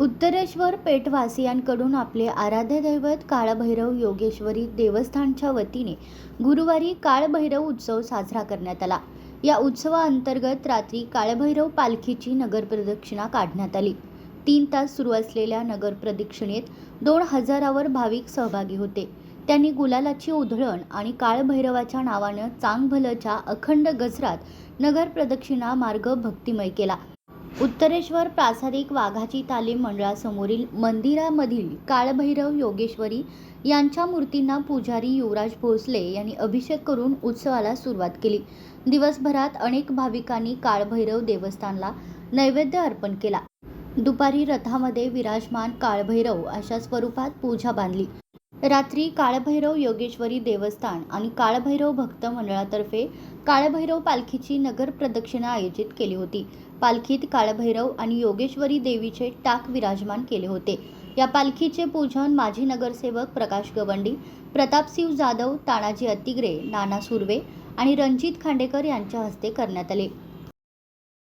उत्तरेश्वर पेठवासियांकडून आपले आराध्य दैवत काळभैरव योगेश्वरी देवस्थानच्या वतीने गुरुवारी काळभैरव उत्सव साजरा करण्यात आला. या उत्सवाअंतर्गत रात्री काळभैरव पालखीची नगरप्रदक्षिणा काढण्यात आली. तीन तास सुरू असलेल्या नगरप्रदक्षिणेत दोन हजारावर भाविक सहभागी होते. त्यांनी गुलालाची उधळण आणि काळभैरवाच्या नावानं चांगभलच्या अखंड गजरात नगरप्रदक्षिणा मार्ग भक्तिमय केला. उत्तरेश्वर प्रासादिक वाघाची तालीम मंडळासमोरील मंदिरामधील काळभैरव योगेश्वरी यांच्या मूर्तींना पुजारी युवराज भोसले यांनी अभिषेक करून उत्सवाला सुरुवात केली. दिवसभरात अनेक भाविकांनी काळभैरव देवस्थानला नैवेद्य अर्पण केला. दुपारी रथामध्ये विराजमान काळभैरव अशा स्वरूपात पूजा बांधली. रात्री काळभैरव योगेश्वरी देवस्थान आणि काळभैरव भक्त मंडळातर्फे काळभैरव पालखीची नगर प्रदक्षिणा आयोजित केली होती. पालखीत काळभैरव आणि योगेश्वरी देवीचे टाक विराजमान केले होते. या पालखीचे पूजन माजी नगरसेवक प्रकाश गवंडी प्रतापसिंह जाधव तानाजी अतिग्रे नाना सुर्वे आणि रणजित खांडेकर यांच्या हस्ते करण्यात आले.